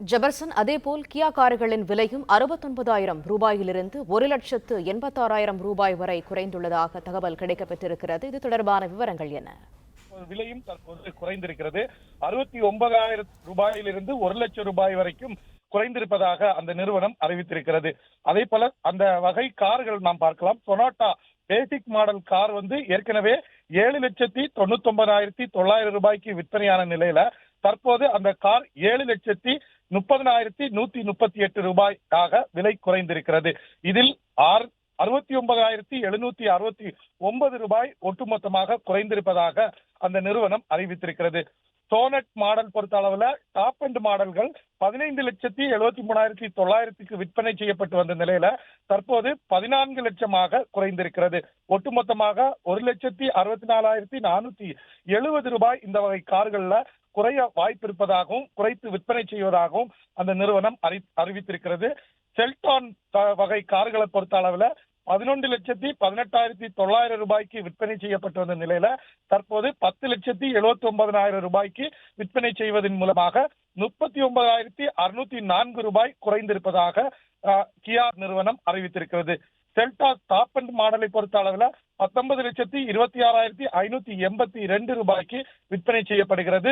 Jefferson அதேபோல் கியா கார்களின் விலையும் அறுபத்தொன்பதாயிரம் ரூபாயிலிருந்து ஒரு லட்சத்து எண்பத்தாறாயிரம் ரூபாய் வரை குறைந்துள்ளதாக தகவல் கிடைக்கப்பெற்றிருக்கிறது இது தொடர்பான விவரங்கள் என்ன? விலையும் தற்போது குறைந்திருக்கிறது. அறுபத்தி ஒன்பதாயிரம் ரூபாயிலிருந்து ஒரு லட்சம் ரூபாய் வரைக்கும் குறைந்திருப்பதாக அந்த நிறுவனம் அறிவித்திருக்கிறது. அதே போல அந்த வகை கார்கள் நாம் பார்க்கலாம். சொனாட்டா பேசிக் மாடல் கார் வந்து ஏற்கனவே ஏழு லட்சத்தி தொண்ணூத்தி ஒன்பதாயிரத்தி தொள்ளாயிரம் ரூபாய்க்கு விற்பனையான நிலையில தற்போது அந்த கார் ஏழு லட்சத்தி முப்பதனாயிரத்தி நூத்தி முப்பத்தி எட்டு ரூபாயாக விலை குறைந்திருக்கிறது. இதில் ஆறு அறுபத்தி ஒன்பதாயிரத்தி எழுநூத்தி அறுபத்தி ஒன்பது ரூபாய் ஒட்டுமொத்தமாக குறைந்திருப்பதாக அந்த நிறுவனம் அறிவித்திருக்கிறது. சோனட் மாடல் பொறுத்த அளவுல டாப் அண்ட் மாடல்கள் பதினைந்து லட்சத்தி எழுபத்தி மூணாயிரத்தி தொள்ளாயிரத்துக்கு விற்பனை செய்யப்பட்டு வந்த நிலையில தற்போது பதினான்கு லட்சமாக குறைந்திருக்கிறது. ஒட்டுமொத்தமாக ஒரு லட்சத்தி அறுபத்தி நாலாயிரத்தி நானூத்தி எழுபது ரூபாய் இந்த வகை கார்கள்ல குறைய வாய்ப்பு இருப்பதாகவும் குறைத்து விற்பனை செய்வதாகவும் அந்த நிறுவனம் அறி அறிவித்திருக்கிறது. செல்டான் வகை கார்களை பொறுத்த அளவுல பதினொன்று லட்சத்தி பதினெட்டாயிரத்தி தொள்ளாயிரம் ரூபாய்க்கு விற்பனை செய்யப்பட்டு வந்த நிலையில தற்போது பத்து லட்சத்தி எழுபத்தி ஒன்பதனாயிரம் ரூபாய்க்கு விற்பனை செய்வதன் மூலமாக முப்பத்தி ஒன்பதாயிரத்தி அறுநூத்தி நான்கு ரூபாய் குறைந்திருப்பதாக கியா நிறுவனம் அறிவித்திருக்கிறது. டெல்டா டாப் அண்ட் மாடலை பொறுத்த அளவில் பத்தொன்பது லட்சத்தி இருபத்தி ஆறாயிரத்தி ஐநூத்தி எண்பத்தி ரெண்டு ரூபாய்க்கு விற்பனை செய்யப்படுகிறது.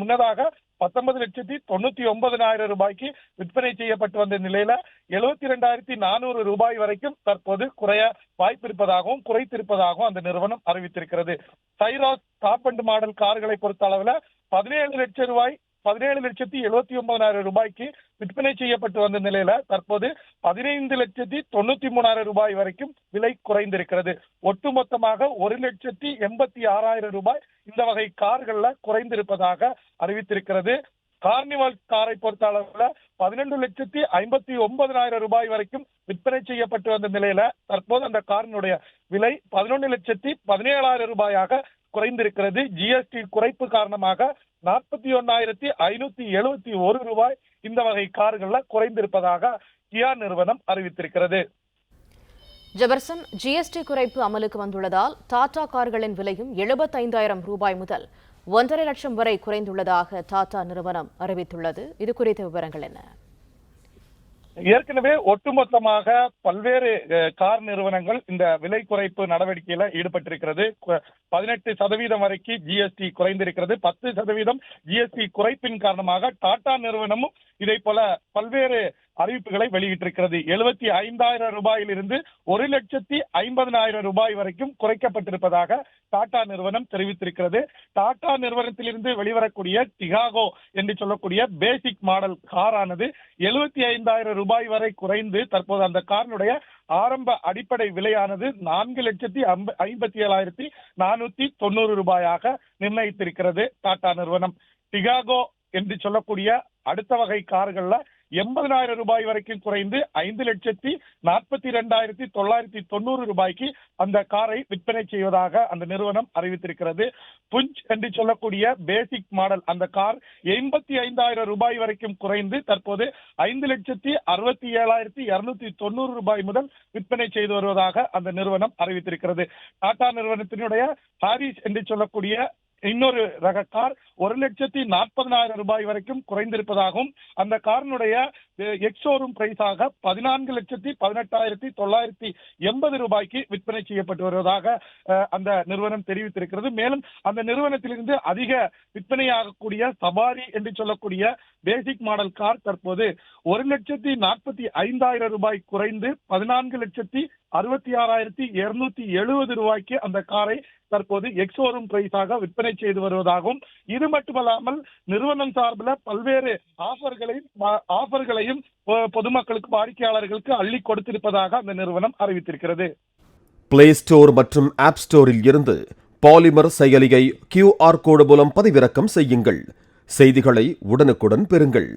முன்னதாக பத்தொன்பது லட்சத்தி தொண்ணூத்தி ஒன்பதனாயிரம் ரூபாய்க்கு விற்பனை செய்யப்பட்டு வந்த நிலையில எழுபத்தி ரெண்டாயிரத்தி நானூறு ரூபாய் வரைக்கும் தற்போது குறைய வாய்ப்பிருப்பதாகவும் குறைத்திருப்பதாகவும் அந்த நிறுவனம் அறிவித்திருக்கிறது. சைராஸ் டாப் அண்ட் மாடல் கார்களை பொறுத்த அளவில் பதினேழு லட்சம் ரூபாய் பதினேழு லட்சத்தி எழுபத்தி ஒன்பதாயிரம் ரூபாய்க்கு விற்பனை செய்யப்பட்டு வந்த நிலையில தற்போது பதினைந்து லட்சத்தி தொண்ணூத்தி மூணாயிரம் ரூபாய் வரைக்கும் விலை குறைந்திருக்கிறது. ஒட்டுமொத்தமாக ஒரு லட்சத்தி எண்பத்தி ஆறாயிரம் ரூபாய் இந்த வகை கார்கள்ல குறைந்திருப்பதாக அறிவித்திருக்கிறது. கார்னிவால் காரை பொறுத்த அளவுல பதினெண்டு லட்சத்தி ஐம்பத்தி ஒன்பதனாயிரம் ரூபாய் வரைக்கும் விற்பனை செய்யப்பட்டு வந்த நிலையில தற்போது அந்த காரினுடைய விலை பதினொன்று லட்சத்தி பதினேழாயிரம் ரூபாயாக குறைந்திருக்கிறது. ஜிஎஸ்டி குறைப்பு காரணமாக நாற்பத்தி ஒன்னாயிரத்தி ஐநூத்தி எழுபத்தி ஒரு ரூபாய் இந்த வகை கார்கள்ல குறைந்திருப்பதாக கியா நிறுவனம் அறிவித்திருக்கிறது. ஜெபர்சன் ஜிஎஸ்டி குறைப்பு அமலுக்கு வந்துள்ளதால் டாடா கார்களின் விலையும் எழுபத்தைந்தாயிரம் ரூபாய் முதல் ஒன்றரை லட்சம் வரை குறைந்துள்ளதாக டாடா நிறுவனம் அறிவித்துள்ளது. இது குறித்த விவரங்கள் என்ன? ஏற்கனவே ஒட்டுமொத்தமாக பல்வேறு கார் நிறுவனங்கள் இந்த விலை குறைப்பு நடவடிக்கையில ஈடுபட்டிருக்கிறது. பதினெட்டு சதவீதம் வரைக்கும் ஜிஎஸ்டி குறைந்திருக்கிறது. பத்து சதவீதம் ஜிஎஸ்டி குறைப்பின் காரணமாக டாடா நிறுவனமும் இதை போல பல்வேறு அறிவிப்புகளை வெளியிட்டிருக்கிறது. எழுபத்தி ஐந்தாயிரம் ரூபாயிலிருந்து ஒரு லட்சத்தி ஐம்பதனாயிரம் ரூபாய் வரைக்கும் குறைக்கப்பட்டிருப்பதாக டாடா நிறுவனம் தெரிவித்திருக்கிறது. டாடா நிறுவனத்திலிருந்து வெளிவரக்கூடிய டிகாகோ என்று சொல்லக்கூடிய பேசிக் மாடல் காரானது எழுபத்தி ஐந்தாயிரம் ரூபாய் வரை குறைந்து தற்போது அந்த காரினுடைய ஆரம்ப அடிப்படை விலையானது நான்கு லட்சத்தி ஐம்ப- ஐம்பத்தி ஏழாயிரத்தி நானூத்தி தொண்ணூறு ரூபாயாக நிர்ணயித்திருக்கிறது டாடா நிறுவனம். டிகாகோ என்று சொல்லக்கூடிய அடுத்த வகை கார்கள்ல எண்பதனாயிரம் ரூபாய் வரைக்கும் குறைந்து ஐந்து லட்சத்தி நாற்பத்தி இரண்டாயிரத்தி தொள்ளாயிரத்தி தொண்ணூறு ரூபாய்க்கு அந்த காரை விற்பனை செய்வதாக அந்த நிறுவனம் அறிவித்திருக்கிறது. புஞ்ச் என்று சொல்லக்கூடிய பேசிக் மாடல் அந்த கார் எண்பத்தி ஐந்தாயிரம் ரூபாய் வரைக்கும் குறைந்து தற்போது ஐந்து லட்சத்தி அறுபத்தி ஏழாயிரத்தி இருநூத்தி தொண்ணூறு ரூபாய் முதல் விற்பனை செய்து வருவதாக அந்த நிறுவனம் அறிவித்திருக்கிறது. டாடா நிறுவனத்தினுடைய ஹாரிஸ் என்று சொல்லக்கூடிய இன்னொரு ரக கார் ஒரு லட்சத்தி நாற்பதனாயிரம் ரூபாய் வரைக்கும் குறைந்திருப்பதாகவும் அந்த காரினுடைய எக்ஸோரூம் பிரைஸாக பதினான்கு லட்சத்தி பதினெட்டாயிரத்தி தொள்ளாயிரத்தி எண்பது ரூபாய்க்கு விற்பனை செய்யப்பட்டு வருவதாக அந்த நிறுவனம் தெரிவித்திருக்கிறது. மேலும் அந்த நிறுவனத்திலிருந்து அதிக விற்பனையாகக்கூடிய சவாரி என்று சொல்லக்கூடிய பேசிக் மாடல் கார் தற்போது ஒரு லட்சத்தி நாற்பத்தி ஐந்தாயிரம் ரூபாய் குறைந்து பதினான்கு லட்சத்தி அறுபத்தி ஆறாயிரத்தி இருநூத்தி எழுபது ரூபாய்க்கு அந்த காரை தற்போது எக்ஸோரூம் பிரைஸாக விற்பனை செய்து வருவதாகவும் இது மட்டுமல்லாமல் நிறுவனம் சார்பில் பல்வேறு ஆஃபர்களை ஆஃபர்களையும் அனைத்தையும் பொதுமக்களுக்கு வாடிக்கையாளர்களுக்கு அள்ளி கொடுத்திருப்பதாக அந்த நிறுவனம் அறிவித்திருக்கிறது. பிளே ஸ்டோர் மற்றும் ஆப் ஸ்டோரில் இருந்து பாலிமர் செயலியை கியூஆர் கோடு மூலம் பதிவிறக்கம் செய்யுங்கள். செய்திகளை உடனுக்குடன் பெறுங்கள்.